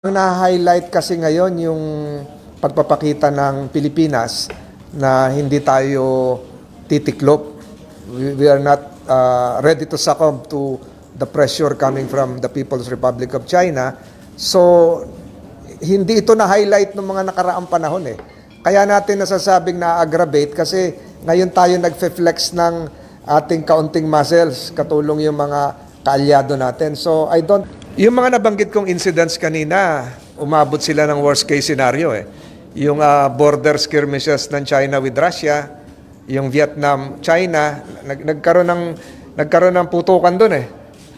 Ang na-highlight kasi ngayon yung pagpapakita ng Pilipinas na hindi tayo titiklop. We, are not uh, ready to succumb to the pressure coming from the People's Republic of China. So, hindi ito na-highlight ng mga nakaraang panahon eh. Kaya natin nasasabing na-aggravate kasi ngayon tayo nagfe-flex ng ating kaunting muscles, katulong yung mga kaalyado natin. So, I don't yung mga nabanggit kong incidents kanina, umabot sila ng worst case scenario eh. Yung ah, border skirmishes ng China with Russia, yung Vietnam, China, nag- nagkaroon ng nagkaroon ng putukan doon eh.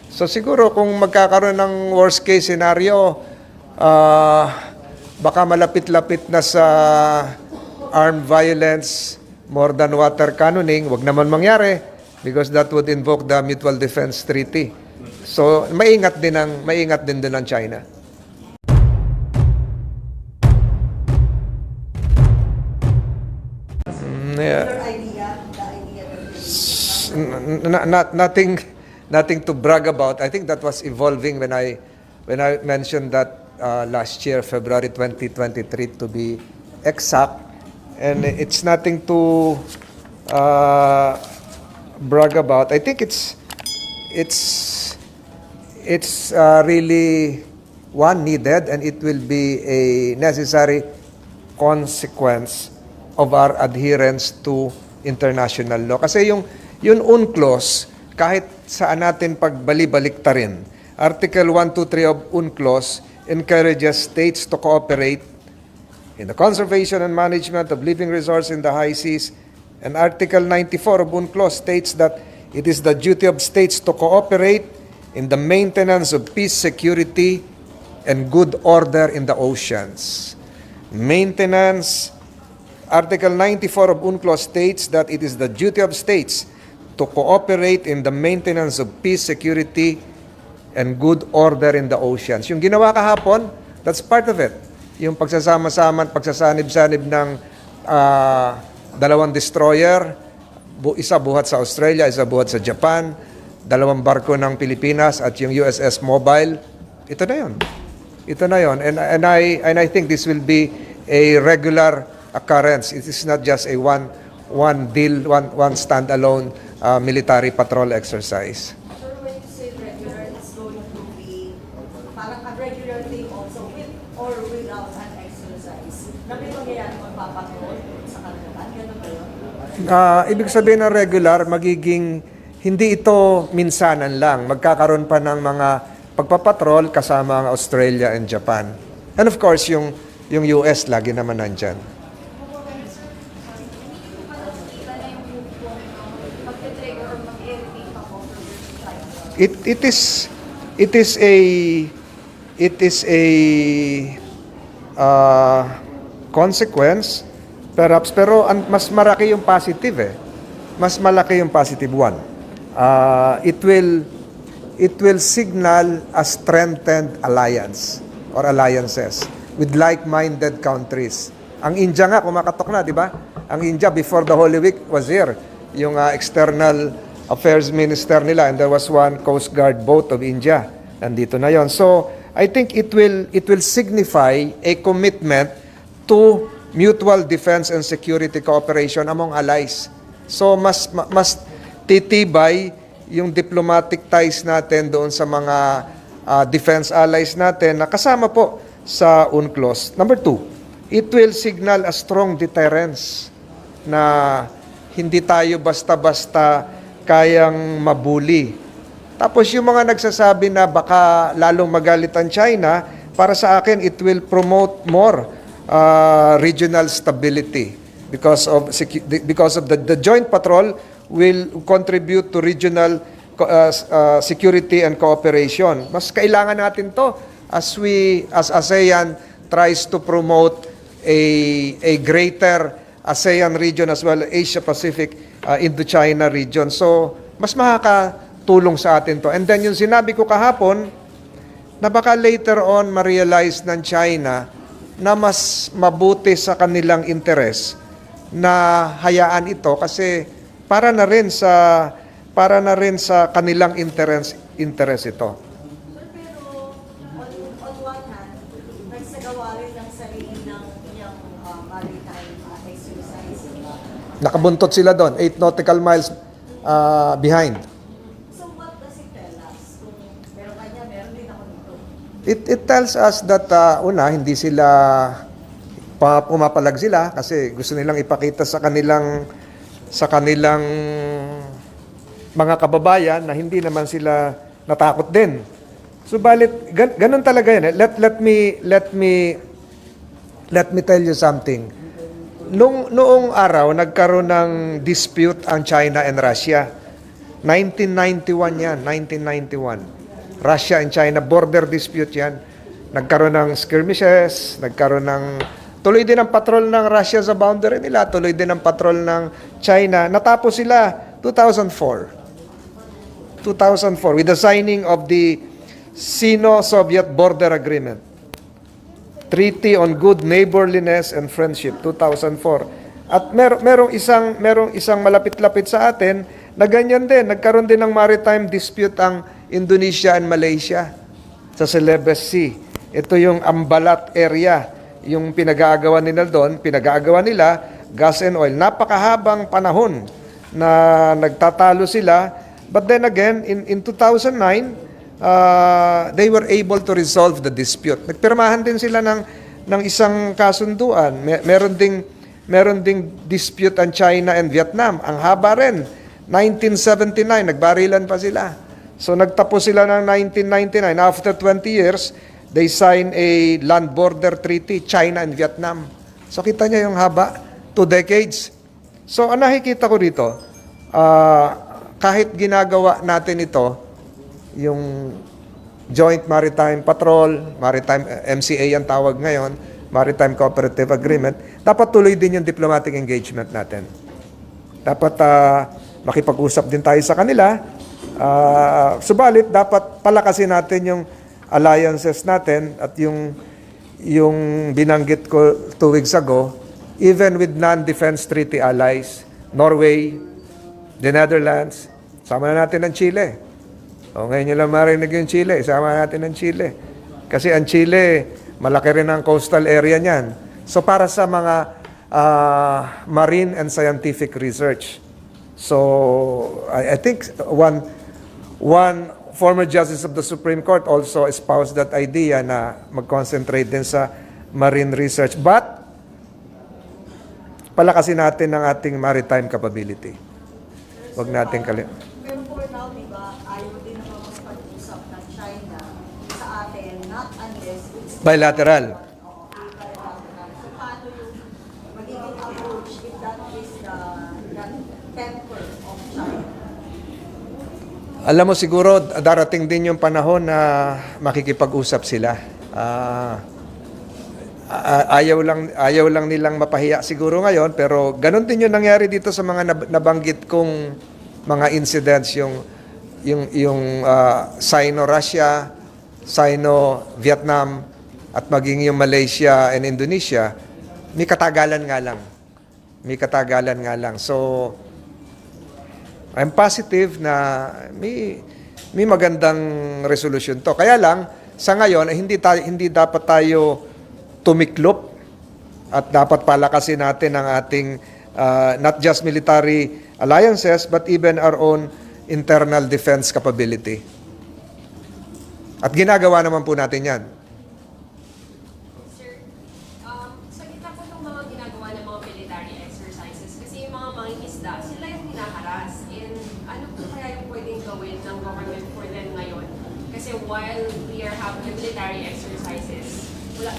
So siguro kung magkakaroon ng worst case scenario, ah, baka malapit-lapit na sa armed violence more than water cannoning, wag naman mangyari because that would invoke the Mutual Defense Treaty. So, maingat din ang maingat din din ang China. Mm, yeah. Your idea, the idea that S- n- n- not, nothing nothing to brag about. I think that was evolving when I when I mentioned that uh, last year, February 2023, to be exact. And it's nothing to uh, brag about. I think it's it's it's uh, really one needed, and it will be a necessary consequence of our adherence to international law. Kasi yung, yung UNCLOS, kahit saan natin pagbali-balik ta rin, Article 123 of UNCLOS encourages states to cooperate in the conservation and management of living resources in the high seas. And Article 94 of UNCLOS states that it is the duty of states to cooperate in the maintenance of peace, security, and good order in the oceans. Maintenance, Article 94 of UNCLOS states that it is the duty of states to cooperate in the maintenance of peace, security, and good order in the oceans. Yung ginawa kahapon, that's part of it. Yung pagsasama-sama at pagsasanib-sanib ng ah, dalawang destroyer, isa buhat sa Australia, isa buhat sa Japan, dalawang barko ng Pilipinas at yung USS Mobile, ito na yon. Ito na yon. And, and, I, and I think this will be a regular occurrence. It is not just a one, one deal, one, one standalone uh, military patrol exercise. Sir, when you say regular, it's going to be parang a regular thing also with or without an exercise. Na may mangyayari magpapatrol sa kanila. Ganun ba yun? Ah, ibig sabihin ng regular, magiging hindi ito minsanan lang. Magkakaroon pa ng mga pagpapatrol kasama ang Australia and Japan. And of course, yung, yung US lagi naman nandyan. It, it is it is a it is a uh, consequence perhaps pero ang mas malaki yung positive eh mas malaki yung positive one uh, it will it will signal a strengthened alliance or alliances with like-minded countries. Ang India nga kumakatok na di ba? Ang India before the Holy Week was here. Yung uh, external affairs minister nila and there was one coast guard boat of India. Nandito na yon. So I think it will it will signify a commitment to mutual defense and security cooperation among allies. So mas ma- mas titibay yung diplomatic ties natin doon sa mga ah, defense allies natin na kasama po sa UNCLOS number two it will signal a strong deterrence na hindi tayo basta-basta kayang mabuli. Tapos yung mga nagsasabi na baka lalong magalit ang China, para sa akin, it will promote more uh, regional stability because of because of the, the joint patrol will contribute to regional uh, uh, security and cooperation. Mas kailangan natin to as we as ASEAN tries to promote a a greater ASEAN region as well Asia Pacific uh, Indo-China region. So, mas makakatulong sa atin to. And then yung sinabi ko kahapon na baka later on ma-realize ng China na mas mabuti sa kanilang interes na hayaan ito kasi para na rin sa para na rin sa kanilang interes interes ito. Pero on, on one hand, ng sarili ng niyang uh, maritime uh, exercise. Nakabuntot sila doon, 8 nautical miles ah, behind. So what does it tell? Kung meron kanya, meron din ako dito. It, it tells us that, ah, una, hindi sila pa, pumapalag sila kasi gusto nilang ipakita sa kanilang sa kanilang mga kababayan na hindi naman sila natakot din. Subalit, gan, ganun talaga yan. eh. Let, let me, let me, let me tell you something. Nung, noong araw, nagkaroon ng dispute ang China and Russia. 1991 yan, 1991. Russia and China, border dispute yan. Nagkaroon ng skirmishes, nagkaroon ng... Tuloy din ang patrol ng Russia sa boundary nila, tuloy din ang patrol ng China. Natapos sila 2004. 2004 with the signing of the Sino-Soviet Border Agreement. Treaty on Good Neighborliness and Friendship 2004. At mer merong isang merong isang malapit-lapit sa atin na ganyan din, nagkaroon din ng maritime dispute ang Indonesia and Malaysia sa Celebes Sea. Ito yung Ambalat area, yung pinag-aagawan nila doon, pinag-aagawan nila gas and oil. Napakahabang panahon na nagtatalo sila. But then again, in, in 2009, uh, they were able to resolve the dispute. Nagpirmahan din sila ng, ng isang kasunduan. Mer- meron ding, meron ding dispute ang China and Vietnam. Ang haba rin. 1979, nagbarilan pa sila. So nagtapos sila ng 1999. After 20 years, they signed a land border treaty, China and Vietnam. So kita niya yung haba, two decades. So ang nakikita ko dito, ah, kahit ginagawa natin ito, yung Joint Maritime Patrol, Maritime eh, MCA ang tawag ngayon, Maritime Cooperative Agreement, dapat tuloy din yung diplomatic engagement natin. Dapat ah, makipag-usap din tayo sa kanila. Ah, subalit, dapat palakasin natin yung alliances natin at yung yung binanggit ko two weeks ago, even with non-defense treaty allies, Norway, the Netherlands, sama na natin ang Chile. O ngayon nyo lang marinig yung Chile, sama natin ang Chile. Kasi ang Chile, malaki rin ang coastal area niyan. So para sa mga ah, marine and scientific research. So I, I think one one former justice of the Supreme Court also espoused that idea na mag-concentrate din sa marine research. But palakasin natin ang ating maritime capability. Huwag natin kalimutan. Bilateral. Paano yung magiging approach if that is the, the temper of China? Alam mo siguro darating din yung panahon na makikipag-usap sila. A- ayaw lang ayaw lang nilang mapahiya siguro ngayon pero ganun din yung nangyari dito sa mga nab- nabanggit kong mga incidents yung yung yung ah, Sino-Russia, Sino-Vietnam at maging yung Malaysia and Indonesia, may katagalan nga lang. May katagalan nga lang. So I'm positive na may may magandang resolution to. Kaya lang sa ngayon ay hindi tayo hindi dapat tayo tumiklop at dapat palakasin natin ang ating uh, not just military alliances but even our own internal defense capability. At ginagawa naman po natin 'yan. Sir, um, sa gitna po ng mga ginagawa ng mga military exercises, kasi yung mga mangingisda, sila yung hinaharas. And ano po kaya yung pwedeng gawin ng government for them ngayon? Kasi while we are having the military exercises, wala,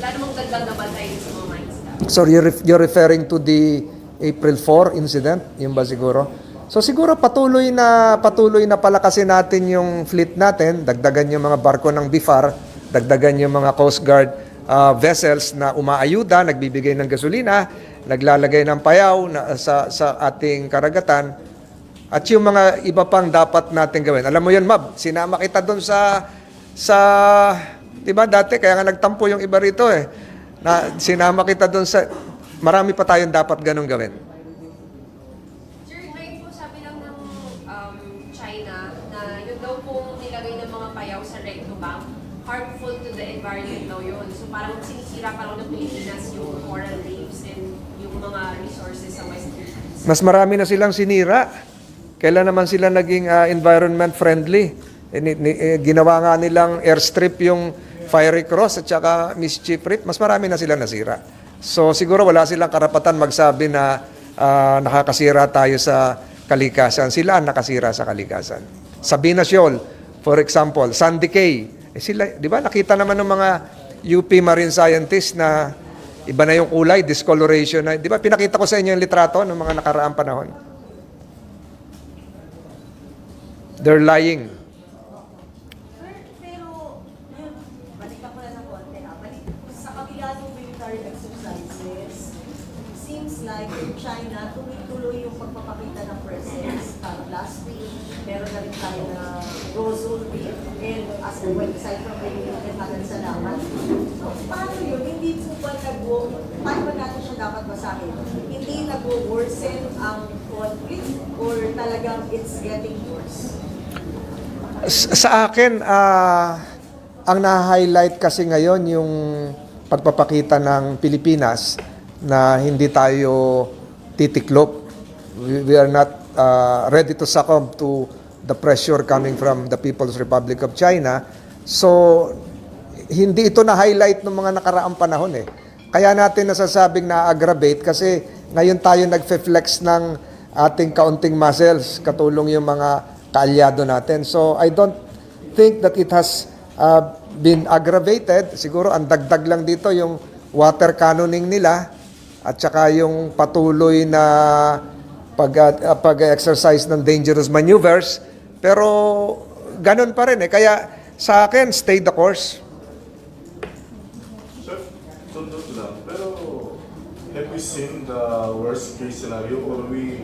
wala namang gandang nabantay sa mga mangingisda. So you're, you're referring to the April 4 incident, yung ba siguro? So siguro patuloy na patuloy na palakasin natin yung fleet natin, dagdagan yung mga barko ng BIFAR, dagdagan yung mga Coast Guard uh, vessels na umaayuda, nagbibigay ng gasolina, naglalagay ng payaw na, sa sa ating karagatan. At yung mga iba pang dapat natin gawin. Alam mo yun, Mab, sinama kita doon sa sa 'di ba dati kaya nga nagtampo yung iba rito eh. Na sinama kita doon sa marami pa tayong dapat ganun gawin. Sir, ngayon po sabi lang ng um, China na yun daw pong nilagay ng mga payaw sa recto bank, harmful to the environment daw yun. So parang sinisira parang ng Pilipinas yung coral reefs and yung mga resources sa West Philippines. Mas marami na silang sinira. Kailan naman sila naging ah, environment friendly? Eh, ni- ni- eh, ginawa nga nilang airstrip yung Fiery Cross at saka Mischief Reef. Mas marami na sila nasira. So siguro wala silang karapatan magsabi na ah, nakakasira tayo sa kalikasan. Sila ang nakasira sa kalikasan. Sa Binasol, for example, Sandy Cay. Eh sila, di ba nakita naman ng mga UP marine scientists na iba na yung kulay, discoloration na. Di ba pinakita ko sa inyo yung litrato ng mga nakaraang panahon? They're lying. Pero, pero, yun, balikan ko na ng konti ah. Balik, sa kabila ng military exercises, seems like in China, tuloy-tuloy yung pagpapakita ng presence. Parang last week, meron na rin tayo na Rosal Reef, and as a website from the United Matal Salamat. So, paano yun? Hindi po ba nag paano ba natin siya dapat basahin? Hindi nag-worsen ang conflict or talagang it's getting worse? Sa akin, ah, ang na-highlight kasi ngayon yung pagpapakita ng Pilipinas na hindi tayo titiklop. We, are not ah, ready to succumb to the pressure coming from the People's Republic of China. So, hindi ito na-highlight ng mga nakaraang panahon eh. Kaya natin nasasabing na-aggravate kasi ngayon tayo nagfe-flex ng ating kaunting muscles, katulong yung mga kaalyado natin. So I don't think that it has uh, been aggravated. Siguro ang dagdag lang dito yung water cannoning nila at saka yung patuloy na pag, uh, pag-exercise ng dangerous maneuvers. Pero ganun pa rin eh. Kaya sa akin, stay the course. Chef, sundot lang. Pero, seen the worst case scenario or we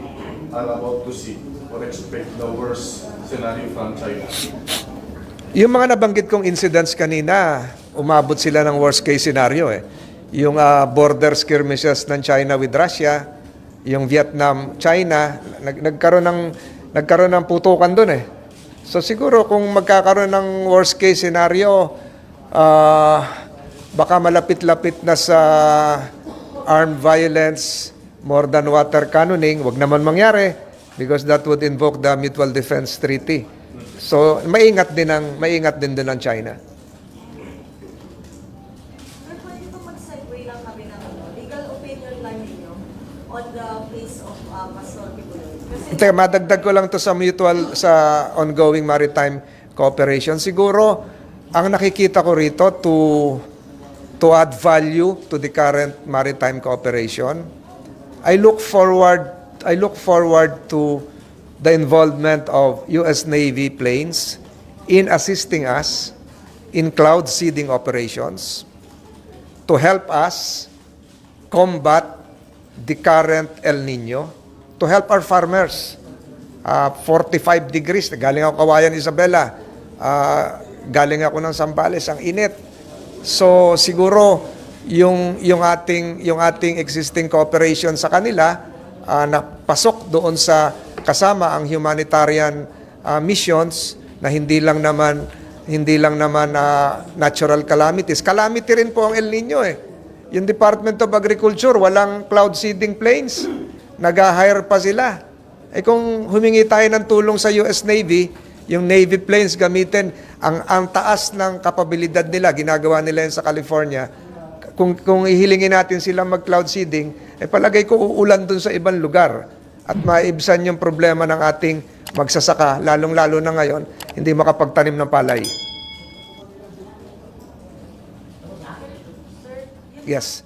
are about to see or expect the worst scenario from China? Yung mga nabanggit kong incidents kanina, umabot sila ng worst case scenario eh. Yung ah, border skirmishes ng China with Russia, yung Vietnam, China, nag nagkaroon ng nagkaroon ng putukan doon eh. So siguro kung magkakaroon ng worst case scenario, ah, baka malapit-lapit na sa armed violence more than water cannoning, wag naman mangyari because that would invoke the Mutual Defense Treaty. So, maingat din ang maingat din din ang China. Pero pwede po mag-segue lang kami ng ano, legal opinion lang ninyo on the case of uh, Pastor. Kasi Teka, madagdag ko lang to sa mutual sa ongoing maritime cooperation. Siguro ang nakikita ko rito to to add value to the current maritime cooperation. I look forward I look forward to the involvement of US Navy planes in assisting us in cloud seeding operations to help us combat the current El Nino, to help our farmers. Ah, 45 degrees, galing ako Kawayan Isabela, Ah, galing ako ng Sambales, ang init. So siguro yung yung ating yung ating existing cooperation sa kanila ah, napasok doon sa kasama ang humanitarian ah, missions na hindi lang naman hindi lang naman ah, natural calamities. Calamity rin po ang El Nino eh. Yung Department of Agriculture, walang cloud seeding planes. Nag-hire pa sila. Eh kung humingi tayo ng tulong sa US Navy, yung Navy planes gamitin, ang, ang taas ng kapabilidad nila, ginagawa nila yan sa California, kung, kung ihilingin natin sila mag-cloud seeding, eh palagay ko uulan dun sa ibang lugar at maibsan yung problema ng ating magsasaka, lalong-lalo na ngayon, hindi makapagtanim ng palay. Yes.